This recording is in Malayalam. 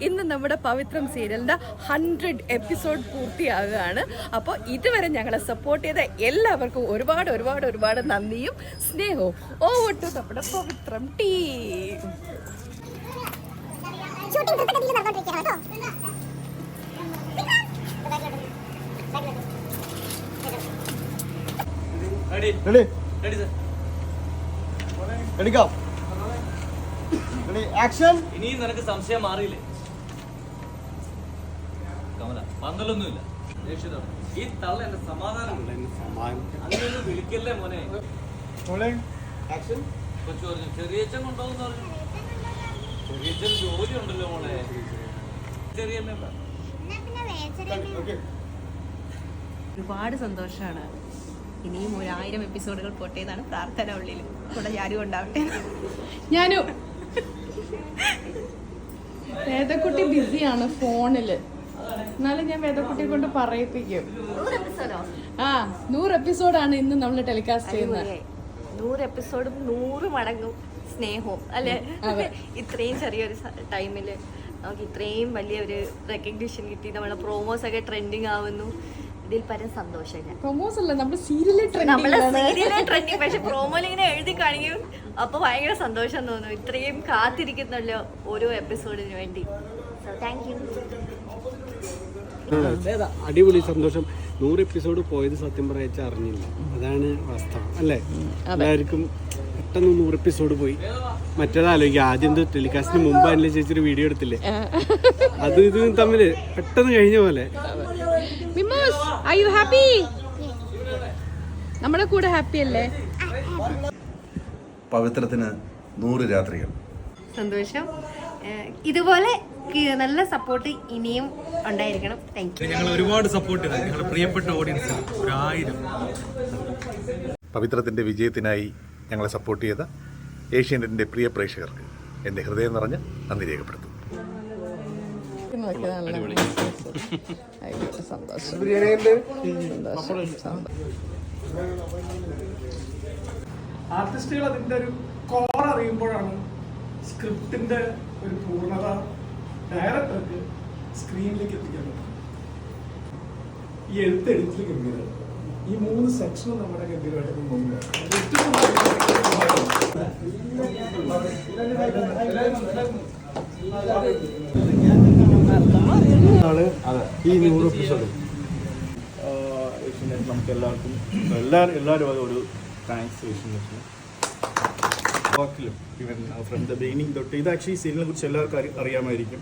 ഇന്ന് നമ്മുടെ പവിത്രം സീരിയലിന്റെ ഹൺഡ്രഡ് എപ്പിസോഡ് പൂർത്തിയാകുകയാണ് അപ്പോൾ ഇതുവരെ ഞങ്ങളെ സപ്പോർട്ട് ചെയ്ത എല്ലാവർക്കും ഒരുപാട് ഒരുപാട് ഒരുപാട് നന്ദിയും സ്നേഹവും. ഓവർ ടു നമ്മുടെ പവിത്രം ടീം ഷൂട്ടിംഗ് ദ്രുതഗതിയിൽ നടന്നുകൊണ്ടിരിക്കുകയാണ് കേട്ടോ റെഡി റെഡി റെഡി സർ എടുക്കാം റെഡി ആക്ഷൻ ഇനിയും നിനക്ക് സംശയം മാറിയില്ലേ? കമല പന്തലൊന്നുമില്ല. ദേഷ്യത്തോടെ. ഈ തള്ള എന്റെ സമാധാനം അങ്ങനെയൊന്നും വിളിക്കല്ലേ മോനെ? ആക്ഷൻ. കൊച്ചു പറഞ്ഞു ചെറിയച്ഛൻ കൊണ്ടുപോകുന്ന പറഞ്ഞു. ചെറിയച്ഛൻ ജോലി ഉണ്ടല്ലോ മോളെ ചെറിയമ്മ ഒരുപാട് സന്തോഷമാണ് ഇനിയും ഒരായിരം എപ്പിസോഡുകൾ പോട്ടെ എന്നാണ് പ്രാർത്ഥന ഉള്ളിൽ കൂടെ ഞാനും ഉണ്ടാവട്ടെ. ഞാനും. ഏതക്കുട്ടി ബിസിയാണ് ഫോണിൽ. എന്നാലും ഞാൻ വേദക്കുട്ടിയെ കൊണ്ട് പറയിപ്പിക്കും. ആ നൂറ് എപ്പിസോഡാണ് ഇന്ന് നമ്മൾ ടെലികാസ്റ്റ് ചെയ്യുന്നത്. നൂറ് എപ്പിസോഡും നൂറ് മടങ്ങും സ്നേഹവും അല്ലെ? ഇത്രയും ചെറിയൊരു ടൈമിൽ നമുക്ക് ഇത്രയും വലിയൊരു റെക്കഗ്നിഷൻ കിട്ടി. നമ്മളെ പ്രൊമോസ് ഒക്കെ ട്രെൻഡിങ് ആവുന്നു. ഇതിൽ പരം ഞാൻ. പ്രൊമോസ് അല്ല നമ്മുടെ സീരിയലിൽ ട്രെൻഡിങ് പക്ഷെ പ്രോമോയിൽ ഇങ്ങനെ എഴുതി കാണിക്കും. അപ്പൊ ഭയങ്കര സന്തോഷം തോന്നുന്നു ഇത്രയും കാത്തിരിക്കുന്നല്ലോ ഓരോ എപ്പിസോഡിന് വേണ്ടി. സോ താങ്ക് യു അടിപൊളി സന്തോഷം. നൂറ് എപ്പിസോഡ് പോയത് സത്യം പറയച്ച അറിഞ്ഞില്ല. അതാണ് വാസ്തവം അല്ലേ? എല്ലാവർക്കും പെട്ടെന്ന് നൂറ് എപ്പിസോഡ് പോയി. മറ്റേതാലോചിക്കുക ആദ്യം ടെലികാസ്റ്റിന് മുമ്പ് അതിലെ ചേച്ചി വീഡിയോ എടുത്തില്ലേ? അത് ഇത് തമ്മിൽ പെട്ടെന്ന് കഴിഞ്ഞ പോലെ. മിമോസ് ഐ യു ഹാപ്പി നമ്മുടെ കൂടെ ഹാപ്പി അല്ലേ? പവിത്രത്തിന് നൂറ് രാത്രികൾ. സന്തോഷം. ഇതുപോലെ നല്ല സപ്പോർട്ട് ഇനിയും ഉണ്ടായിരിക്കണം. താങ്ക് യു ഞങ്ങൾ ഒരുപാട് സപ്പോർട്ട് ചെയ്തു. ഞങ്ങളുടെ പ്രിയപ്പെട്ട ഓഡിയൻസ് ഒരായിരം പവിത്രത്തിന്റെ വിജയത്തിനായി ഞങ്ങളെ സപ്പോർട്ട് ചെയ്ത ഏഷ്യാനെറ്റിന്റെ പ്രിയ പ്രേക്ഷകർക്ക് എന്റെ ഹൃദയം നിറഞ്ഞ നന്ദി രേഖപ്പെടുത്തുന്നു. ആർട്ടിസ്റ്റുകൾ അതിന്റെ ഒരു കോർ അറിയുമ്പോഴാണ് സ്ക്രിപ്റ്റിന്റെ ഒരു പൂർണത ഡയറക്ടർക്ക് സ്ക്രീനിലേക്ക് എത്തിക്കാൻ പറ്റും ഈ എഴുത്ത് എഴുത്തിൽ ഗംഭീരം. ഈ മൂന്ന് സെക്ഷനും നമ്മുടെ ഗംഭീരമായിട്ട് ഈ നൂറ് എപ്പിസോഡ് നമുക്ക് എല്ലാവർക്കും എല്ലാവരും എല്ലാവരും ഒരു താങ്ക്സ് ഏഷ്യനെറ്റിന്. വാക്കിലും ഇവൻ ഫ്രം ദ ബിഗിനിങ് തൊട്ട്. ഇത് ആക്ച്വലി സീനിനെ കുറിച്ച് എല്ലാവർക്കും അറിയാമായിരിക്കും.